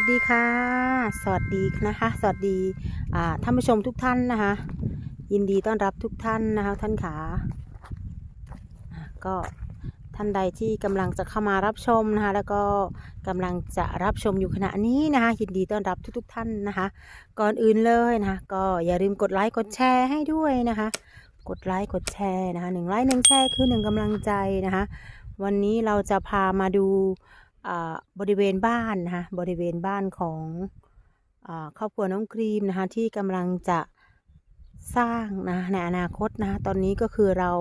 สดีค่ะ สวัสดีนะคะ สวัสดีท่านผู้ชมทุกท่านนะคะ ยินดีต้อนรับทุกท่านนะคะ ท่านขาก็ท่านใดที่กำลังจะเข้ามารับชมนะคะ แล้วก็กำลังจะรับชมอยู่ขณะนี้นะคะ ยินดีต้อนรับทุก ๆ ท่านนะคะ ก่อนอื่นเลยนะคะ ก็อย่าลืมกดไลค์กดแชร์ให้ด้วยนะคะ กดไลค์กดแชร์นะคะหนึ่งไลค์หนึ่งแชร์คือหนึ่งกำลังใจนะคะ วันนี้เราจะพามาดู บริเวณบ้านนะคะบริเวณบ้านของอครอบครัวน้องครีมนะคะที่กำลังจะสร้างนะในอนาคตนะคะตอนนี้ก็คือเรา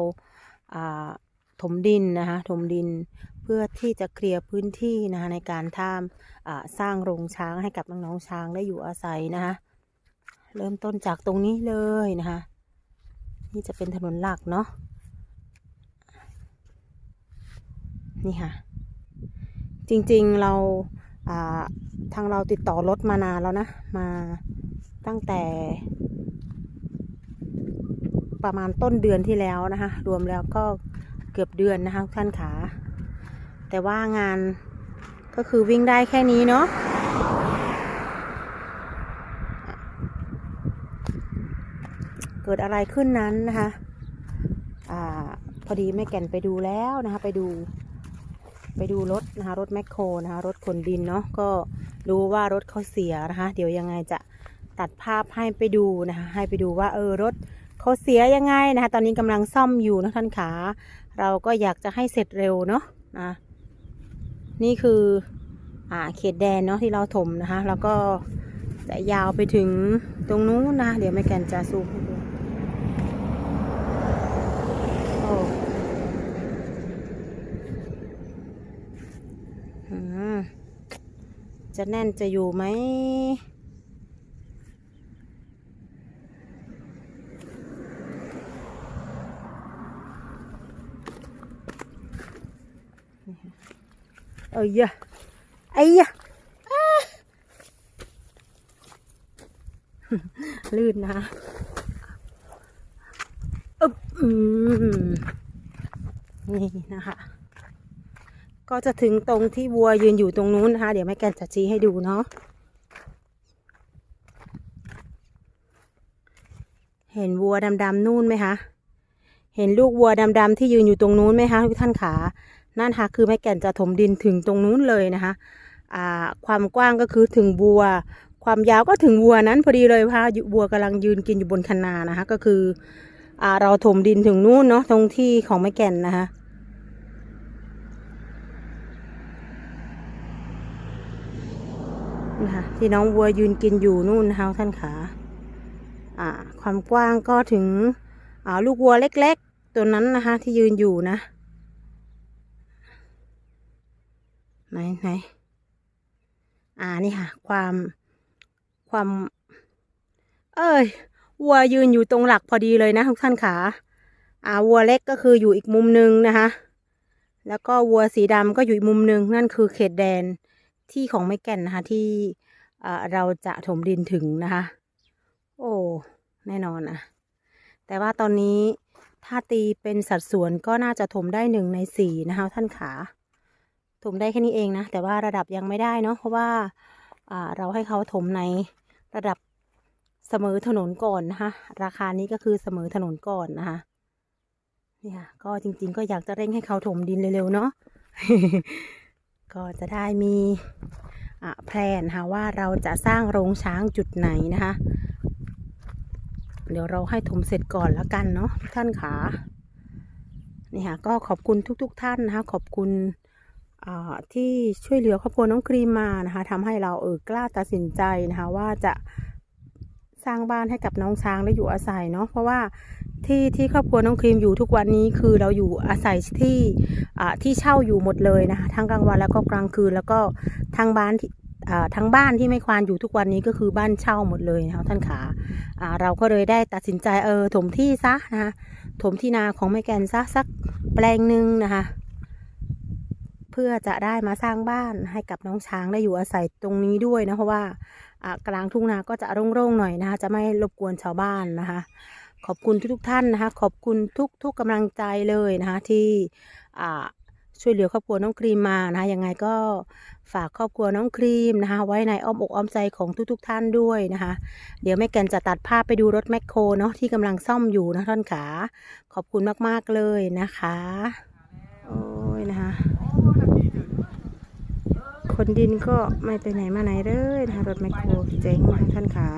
ถมดินนะคะถมดินเพื่อที่จะเคลียร์พื้นที่นะคะในการทำอ่าสร้างโรงช้างให้กับน้องๆช้างได้อยู่อาศัยนะคะเริ่มต้นจากตรงนี้เลยนะคะนี่จะเป็นถนนหลักเนาะนี่ค่ะ จริงๆเราทางเราติดต่อรถมานานแล้วนะ มาตั้งแต่ ประมาณต้นเดือนที่แล้วนะคะ รวมแล้วก็เกือบเดือนนะคะทุกท่านขา แต่ว่างานก็คือวิ่งได้แค่นี้เนาะเกิดอะไรขึ้นนั้นนะคะอาพอดีแม่แก่นไปดูแล้วนะคะ ไปดู ไปดูรถนะคะรถแมคโครนะคะรถขนดินเนาะก็รู้ว่ารถเขาเสียนะคะ เดี๋ยวยังไงจะตัดภาพให้ไปดูนะคะให้ไปดูว่าเออรถเขาเสียยังไงนะคะตอนนี้กำลังซ่อมอยู่นะท่านขา เราก็อยากจะให้เสร็จเร็วเนาะนะนี่คืออ่าเขตแดนเนาะที่เราถมนะคะ แล้วก็จะยาวไปถึงตรงนู้นนะเดี๋ยวแม่แกนจะซูมให้ดูโอ้ม จะแน่นจะอยู่ไหม เอ้ยยะไอ้ยลื่นนะอึบอืมนี่นะคะ ก็จะถึงตรงที่วัวยืนอยู่ตรงนู้นนะคะ เดี๋ยวแม่แกนจะชี้ให้ดูเนาะเห็นวัวดำๆนู่นไหมคะเห็นลูกวัวดำๆที่ยืนอยู่ตรงนู้นไหมคะทุกท่านขานั่นค่ะคือแม่แก่นจะถมดินถึงตรงนู้นเลยนะคะอ่าความกว้างก็คือถึงวัว ความยาวก็ถึงวัวนั้นพอดีเลยค่ะวัวกำลังยืนกินอยู่บนคันนานะคะ ก็คืออ่าเราถมดินถึงนู่นเนาะตรงที่ของแม่แก่นนะคะ นะคะ ที่น้องวัวยืนกินอยู่นู่นนะคะท่านขาอ่า ความกว้างก็ถึงอ่าลูกวัวเล็กๆ ตัวนั้นนะคะ ที่ยืนอยู่นะ ไหนไหนอ่านี่ค่ะ ความความ เอ้ยวัวยืนอยู่ตรงหลักพอดีเลยนะทุกท่านขาอ่าวัวเล็กก็คืออยู่อีกมุมหนึ่งนะคะแล้วก็วัวสีดำก็อยู่อีกมุมหนึ่งนั่นคือเขตแดนที่ของไม่แก่นนะคะที่ เราจะถมดินถึงนะคะ โอ้แน่นอนนะแต่ว่าตอนนี้ถ้าตีเป็นสัดส่วนก็น่าจะถมได้หนึ่งในสี่นะคะท่านขาถมได้แค่นี้เองนะ แต่ว่าระดับยังไม่ได้เนาะเพราะว่าาเราให้เขาถมในระดับเสมอถนนก่อนนะคะ ราคานี้ก็คือเสมอถนนก่อนนะคะเนี่ยก็จริง ๆ ก็อยากจะเร่งให้เขาถมดินเร็วๆเนาะก็จะได้มี แพลนค่ะว่าเราจะสร้างโรงช้างจุดไหนนะคะ เดี๋ยวเราให้ถมเสร็จก่อนแล้วกันเนาะท่านขานี่ค่ะก็ขอบคุณทุกๆทท่านนะคะ ขอบคุณที่ช่วยเหลือครอบครัวน้องครีมมานะคะทำให้เราเออกล้าตัดสินใจนะคะ ว่าจะสร้างบ้านให้กับน้องช้างได้อยู่อาศัยเนาะเพราะว่า ที่ที่ครอบครัวน้องครีมอยู่ทุกวันนี้คือเราอยู่อาศัยที่ที่เช่าอยู่หมดเลยนะคะทั้งกลางวันแล้วก็กลางคืนแล้วก็ทั้งบ้านที่ทั้งบ้านที่ไม่ควานอยู่ทุกวันนี้ก็คือบ้านเช่าหมดเลยนะคะท่านขาเราก็เลยได้ตัดสินใจเออถมที่ซะนะคะถมที่นาของแม่แกนซะสักแปลงหนึ่งนะคะเพื่อจะได้มาสร้างบ้านให้กับน้องช้างได้อยู่อาศัยตรงนี้ด้วยนะเพราะว่าอ่ากลางทุ่งนาก็จะโล่งๆหน่อยนะคะจะไม่รบกวนชาวบ้านนะคะ ขอบคุณทุกๆท่านนะคะ ขอบคุณทุกๆกำลังใจเลยนะคะที่ช่วยเหลือครอบครัวน้องครีมมานะคะยังไงก็ฝากครอบครัวน้องครีมนะคะ ไว้ในอ้อมอกอ้อมใจของทุกๆทท่านด้วยนะคะ เดี๋ยวแม่แกนจะตัดภาพไปดูรถแมคโครเนาะที่กำลังซ่อมอยู่นะท่านขาขอบคุณมากๆเลยนะคะโอ้ยนะคะคนดินก็ไม่ไปไหนมาไหนเลยนะคะรถแมคโครเจ๋งมากท่านขา